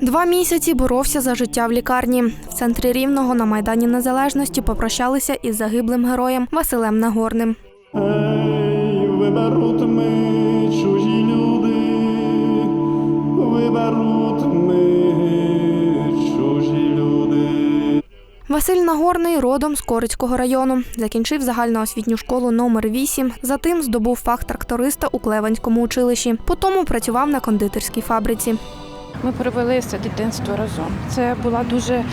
Два місяці боровся за життя в лікарні. В центрі Рівного на Майдані Незалежності попрощалися із загиблим героєм Василем Нагорним. Ей, виберуть ми чужі люди, виберуть ми чужі люди. Василь Нагорний родом з Корицького району. Закінчив загальноосвітню школу номер 8 Затим здобув фах тракториста у Клеванському училищі. Потім працював на кондитерській фабриці. Ми провели все дитинство разом. Це була дуже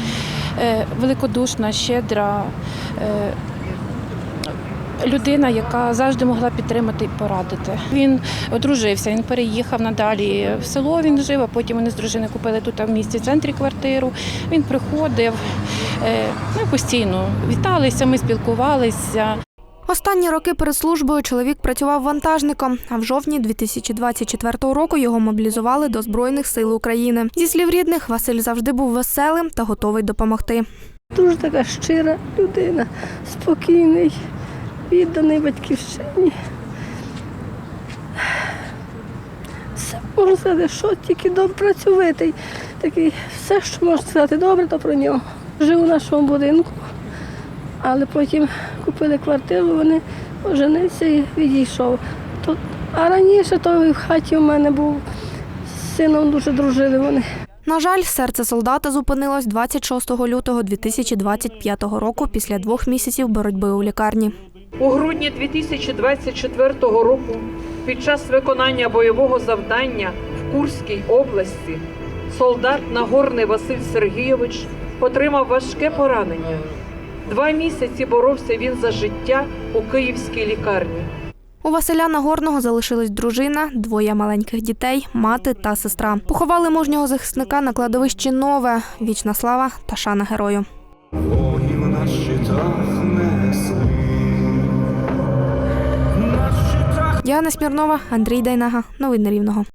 е, великодушна, щедра е, людина, яка завжди могла підтримати і порадити. Він одружився, він переїхав надалі в село. Він жив, а потім вони з дружиною купили тут в місті центрі квартиру. Він приходив. е, Ми постійно віталися, ми спілкувалися. Останні роки перед службою чоловік працював вантажником, а в жовтні 2024 року його мобілізували до Збройних сил України. Зі слів рідних, Василь завжди був веселим та готовий допомогти. Дуже така щира людина, спокійний, відданий батьківщині. Все можна сказати, що тільки працьовитий. Такий, все, що можна сказати добре, то про нього. Жив у нашому будинку, але потім купили квартиру, вони оженився і відійшов. То, а раніше той в хаті у мене був з сином дуже дружили вони. На жаль, серце солдата зупинилось 26 лютого 2025 року після двох місяців боротьби у лікарні. У грудні 2024 року під час виконання бойового завдання в Курській області солдат Нагорний Василь Сергійович отримав важке поранення. Два місяці боровся він за життя у київській лікарні. У Василя Нагорного залишилась дружина, двоє маленьких дітей, мати та сестра. Поховали мужнього захисника на кладовищі Нове. Вічна слава та шана герою. Богів на щитах несли. На щитах Діана Смірнова, Андрій Дайнага. Новини Рівного.